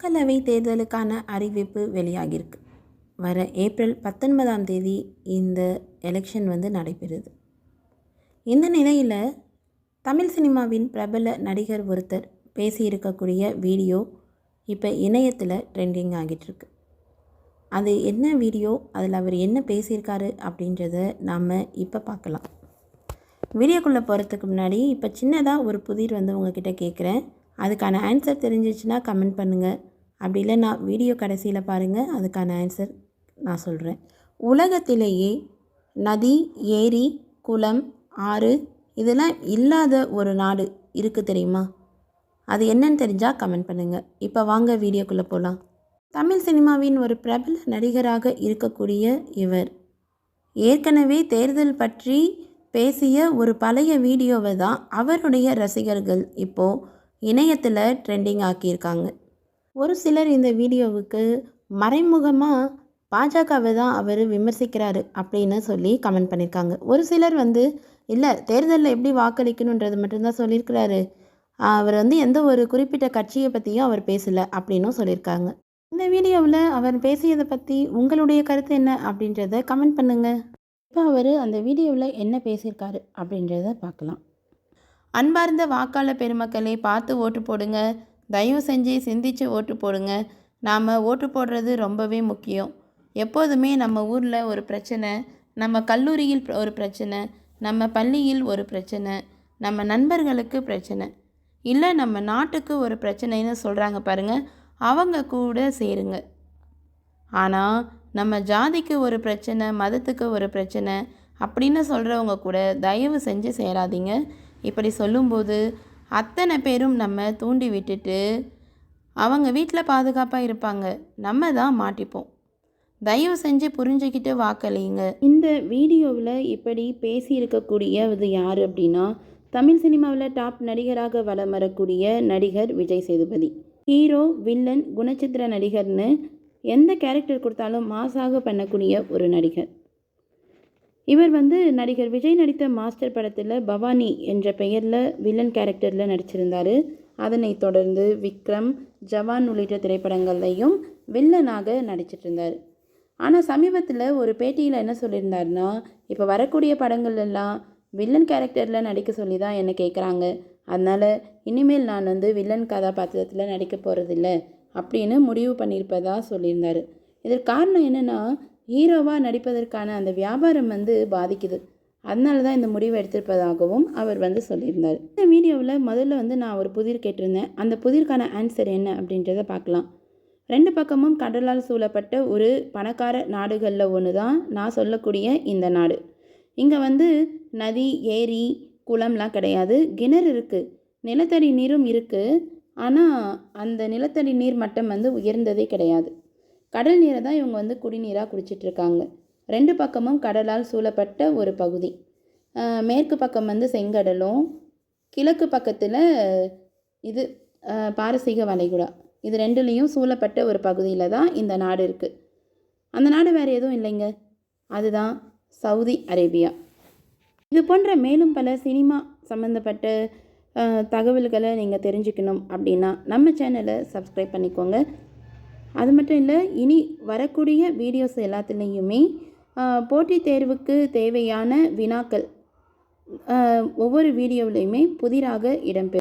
மக்களவை தேர்தலுக்கான அறிவிப்பு வெளியாகியிருக்கு. வர ஏப்ரல் பத்தொன்பதாம் தேதி இந்த எலெக்ஷன் வந்து நடைபெறுது. இந்த நிலையில் தமிழ் சினிமாவின் பிரபல நடிகர் ஒருத்தர் பேசியிருக்கக்கூடிய வீடியோ இப்போ இணையத்தில் ட்ரெண்டிங் ஆகிட்டுருக்கு. அது என்ன வீடியோ? அதில் அவர் என்ன பேசியிருக்காரு அப்படின்றத நாம் இப்போ பார்க்கலாம். வீடியோக்குள்ளே போகிறதுக்கு முன்னாடி இப்போ சின்னதாக ஒரு புதிர் வந்து உங்ககிட்ட கேட்குறேன் அதுக்கான ஆன்சர் தெரிஞ்சிச்சுன்னா கமெண்ட் பண்ணுங்கள் அப்படி இல்லை நான் வீடியோ கடைசியில் பாருங்கள் அதுக்கான ஆன்சர் நான் சொல்கிறேன் உலகத்திலேயே நதி ஏரி குளம் ஆறு இதெல்லாம் இல்லாத ஒரு நாடு இருக்குது தெரியுமா? அது என்னன்னு தெரிஞ்சால் கமெண்ட் பண்ணுங்கள் இப்போ வாங்க வீடியோக்குள்ளே போகலாம் தமிழ் சினிமாவின் ஒரு பிரபல நடிகராக இருக்கக்கூடிய இவர். ஏற்கனவே தேர்தல் பற்றி பேசிய ஒரு பழைய வீடியோவை தான் அவருடைய ரசிகர்கள் இப்போது இணையத்தில் ட்ரெண்டிங் ஆக்கியிருக்காங்க. ஒரு சிலர் இந்த வீடியோவுக்கு மறைமுகமாக பாஜகவை தான் அவர் விமர்சிக்கிறாரு அப்படின்னு சொல்லி கமெண்ட் பண்ணியிருக்காங்க ஒரு சிலர் வந்து இல்லை தேர்தலில் எப்படி வாக்களிக்கணுன்றது மட்டும்தான் சொல்லியிருக்கிறாரு. அவர் வந்து எந்த ஒரு குறிப்பிட்ட கட்சியை பற்றியும் அவர் பேசலை அப்படின்னும் சொல்லியிருக்காங்க. இந்த வீடியோவில் அவர் பேசியதை பற்றி உங்களுடைய கருத்து என்ன அப்படின்றத கமெண்ட் பண்ணுங்கள் இப்போ அவர் அந்த வீடியோவில் என்ன பேசியிருக்காரு அப்படின்றத பார்க்கலாம். அன்பார்ந்த வாக்காளர் பெருமக்களை பார்த்து ஓட்டு போடுங்க. தயவு செஞ்சு சிந்திச்சு ஓட்டு போடுங்க. நாம் ஓட்டு போடுறது ரொம்பவே முக்கியம். எப்போதுமே நம்ம ஊரில் ஒரு பிரச்சனை நம்ம கல்லூரியில் ஒரு பிரச்சனை நம்ம பள்ளியில் ஒரு பிரச்சனை நம்ம நண்பர்களுக்கு பிரச்சனை இல்லை நம்ம நாட்டுக்கு ஒரு பிரச்சனைன்னு சொல்கிறாங்க பாருங்கள் அவங்க கூட சேருங்க. ஆனால் நம்ம ஜாதிக்கு ஒரு பிரச்சனை மதத்துக்கு ஒரு பிரச்சனை அப்படின்னு சொல்கிறவங்க கூட தயவு செஞ்சு சேராதீங்க. இப்படி சொல்லும்போது அத்தனை பேரும் நம்ம தூண்டி விட்டுட்டு அவங்க வீட்டில் பாதுகாப்பாக இருப்பாங்க. நம்ம தான் மாட்டிப்போம். தயவு செஞ்சு புரிஞ்சுக்கிட்டு வாக்களிங்க இந்த வீடியோவில் இப்படி பேசியிருக்கக்கூடிய இது யார் அப்படின்னா தமிழ் சினிமாவில் டாப் நடிகராக வலம் வரக்கூடிய நடிகர் விஜய் சேதுபதி. ஹீரோ வில்லன் குணச்சித்திர நடிகர்னு எந்த கேரக்டர் கொடுத்தாலும் மாசாக பண்ணக்கூடிய ஒரு நடிகர். இவர் வந்து நடிகர் விஜய் நடித்த மாஸ்டர் படத்தில் பவானி என்ற பெயரில் வில்லன் கேரக்டரில் நடிச்சிருந்தார். அதனைத் தொடர்ந்து விக்ரம் ஜவான் உள்ளிட்ட திரைப்படங்கள்லையும் வில்லனாக நடிச்சிட்டு இருந்தார் ஆனால் சமீபத்தில் ஒரு பேட்டியில் என்ன சொல்லியிருந்தாருன்னா இப்போ வரக்கூடிய படங்கள் எல்லாம் வில்லன் கேரக்டரில் நடிக்க சொல்லி தான் என்னை கேட்குறாங்க அதனால் இனிமேல் நான் வந்து வில்லன் கதாபாத்திரத்தில் நடிக்க போகிறதில்ல அப்படின்னு முடிவு பண்ணியிருப்பதாக சொல்லியிருந்தார். இதற்கு காரணம் என்னென்னா ஹீரோவாக நடிப்பதற்கான அந்த வியாபாரம் வந்து பாதிக்குது. அதனால தான் இந்த முடிவை எடுத்திருப்பதாகவும் அவர் வந்து சொல்லியிருந்தார். இந்த வீடியோவில் முதல்ல வந்து நான் ஒரு புதிர் கேட்டிருந்தேன். அந்த புதிர்க்கான ஆன்சர் என்ன அப்படின்றத பார்க்கலாம். ரெண்டு பக்கமும் கடலால் சூழப்பட்ட ஒரு பணக்கார நாடுகளில் ஒன்று தான் நான் சொல்லக்கூடிய இந்த நாடு. இங்கே வந்து நதி ஏரி குளம்லாம் கிடையாது. கிணறு இருக்குது நிலத்தடி நீரும் இருக்குது ஆனால் அந்த நிலத்தடி நீர் மட்டம் வந்து உயர்ந்ததே கிடையாது. கடல் நீரை தான் இவங்க வந்து குடிநீராக குடிச்சிட்ருக்காங்க. ரெண்டு பக்கமும் கடலால் சூழப்பட்ட ஒரு பகுதி. மேற்கு பக்கம் வந்து செங்கடலும் கிழக்கு பக்கத்தில் இது பாரசீக வளைகுடா. இது ரெண்டுலேயும் சூழப்பட்ட ஒரு பகுதியில் தான் இந்த நாடு இருக்குது அந்த நாடு வேறு எதுவும் இல்லைங்க. அதுதான் சவுதி அரேபியா. இது போன்ற மேலும் பல சினிமா சம்மந்தப்பட்ட தகவல்களை நீங்கள் தெரிஞ்சுக்கணும் அப்படின்னா நம்ம சேனலை சப்ஸ்கிரைப் பண்ணிக்கோங்க. அது மட்டும் இல்லை இனி வரக்கூடிய வீடியோஸ் எல்லாத்துலேயுமே போட்டித் தேர்வுக்கு தேவையான வினாக்கள் ஒவ்வொரு வீடியோவிலையுமே புதிராக இடம்பெறும்.